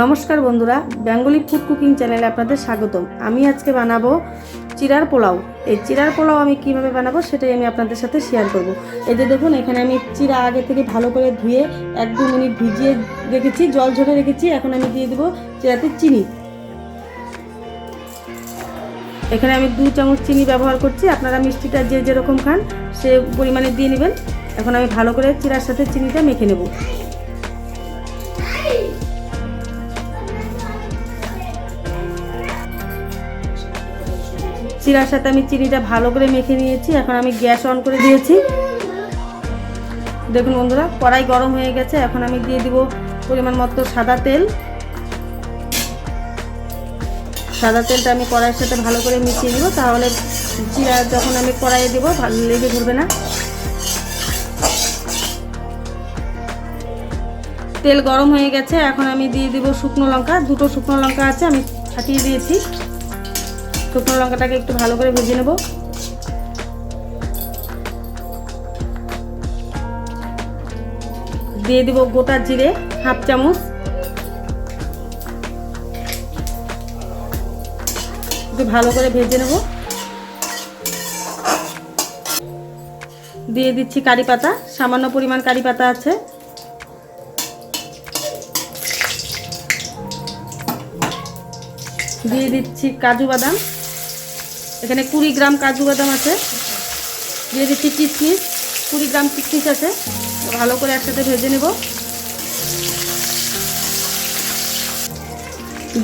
নমস্কার বন্ধুরা, Bengali food cooking চ্যানেলে আপনাদের স্বাগতম। আমি আজকে বানাবো চিরার পোলাও। এই চিরার পোলাও আমি কীভাবে বানাবো সেটাই আমি আপনাদের সাথে শেয়ার করব। এই যে দেখুন, এখানে আমি চিরা আগে থেকে ভালো করে ধুয়ে এক দু মিনিট ভিজিয়ে রেখেছি, জল ঝরে রেখেছি। এখন আমি দিয়ে দেবো চিরাতে চিনি। এখানে আমি দু চামচ চিনি ব্যবহার করছি। আপনারা মিষ্টিটা যে যেরকম খান, সে পরিমাণে দিয়ে নেবেন। এখন আমি ভালো করে চিরার সাথে চিনিটা মেখে নেব। চিরার সাথে আমি চিনিটা ভালো করে মেখে নিয়েছি, এখন আমি গ্যাস অন করে দিয়েছি। দেখুন বন্ধুরা, কড়াই গরম হয়ে গেছে, এখন আমি দিয়ে দিব পরিমাণ মতো সাদা তেল। সাদা তেলটা আমি কড়াইয়ের সাথে ভালো করে মিশিয়ে নেব তাহলে চিরা যখন আমি কড়াইয়ে দেবো, ভালো লেগে ধরবে না। তেল গরম হয়ে গেছে, এখন আমি দিয়ে দিব শুকনো লঙ্কা, দুটো শুকনো লঙ্কা আছে, আমি ফাটিয়ে দিয়েছি। শুকনো লঙ্কাটাকে একটু ভালো করে ভেজে নেব। দিয়ে দিব গোটা জিরে, হাফ চামচ। একটু ভালো করে ভেজে নেব। দিয়ে দিচ্ছি কারি পাতা, সামান্য পরিমাণ কারি পাতা আছে। দিয়ে দিচ্ছি কাজু বাদাম। এখানে কুড়ি গ্রাম কাজু বাদাম আছে। দিয়ে দিচ্ছি কিশমিশ কুড়ি গ্রাম কিশমিশ আছে। ভালো করে একসাথে ভেজে নেব।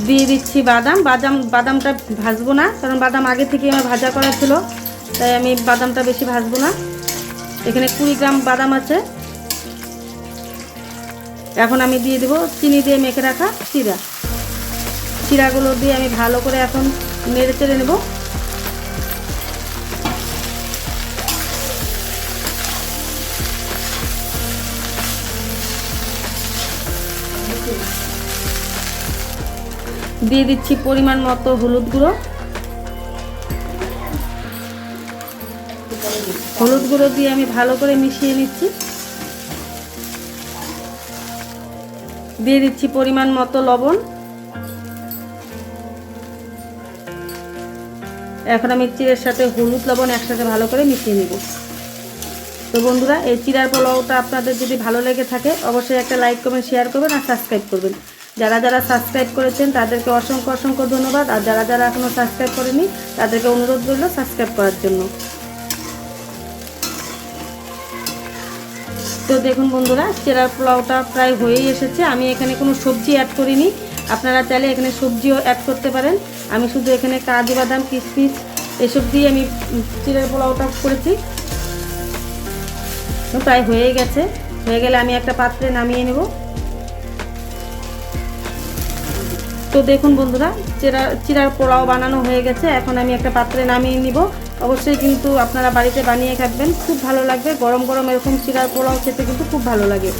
দিয়ে দিচ্ছি বাদাম। বাদাম, বাদামটা ভাজবো না, কারণ বাদাম আগে থেকে আমার ভাজা করা ছিল, তাই আমি বাদামটা বেশি ভাজবো না। এখানে কুড়ি গ্রাম বাদাম আছে। এখন আমি দিয়ে দেবো চিনি দিয়ে মেখে রাখা চিরা। চিরাগুলো দিয়ে আমি ভালো করে এখন নেড়ে চেড়ে নেব। দিয়ে দিচ্ছি পরিমাণ মতো হলুদ গুঁড়ো। হলুদ গুঁড়ো দিয়ে আমি ভালো করে মিশিয়ে নিচ্ছি। দিয়ে দিচ্ছি পরিমাণ মতো লবণ। এখন আমি চিড়ের সাথে হলুদ লবণ একসাথে ভালো করে মিশিয়ে নেব। তো বন্ধুরা, এই চিড়ার পোলাওটা আপনাদের যদি ভালো লেগে থাকে, অবশ্যই একটা লাইক, কমেন্ট, শেয়ার করবেন আর সাবস্ক্রাইব করবেন। যারা যারা সাবস্ক্রাইব করেছেন, তাদেরকে অসংখ্য অসংখ্য ধন্যবাদ। আর যারা যারা এখনও সাবস্ক্রাইব করেনি, তাদেরকে অনুরোধ রইল সাবস্ক্রাইব করার জন্য। তো দেখুন বন্ধুরা চেরার পোলাওটা প্রায় হয়েই এসেছে। আমি এখানে কোনো সবজি অ্যাড করিনি। আপনারা চাইলে এখানে সবজিও অ্যাড করতে পারেন। আমি শুধু এখানে কাজু বাদাম কিশমিশ এসব দিয়ে আমি চিড়ের পোলাওটা করেছি। তো প্রায় হয়ে গেছে। হয়ে গেলে আমি একটা পাত্রে নামিয়ে নেব। তো দেখুন বন্ধুরা, চিরা, চিরার পোলাও বানানো হয়ে গেছে। এখন আমি একটা পাত্রে নামিয়ে নিব। অবশ্যই কিন্তু আপনারা বাড়িতে বানিয়ে খাবেন। খুব ভালো লাগবে। গরম গরম এরকম চিরার পোলাও খেতে কিন্তু খুব ভালো লাগে।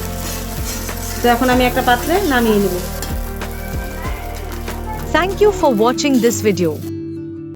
তো এখন আমি একটা পাত্রে নামিয়ে নেব। Thank you for watching this video.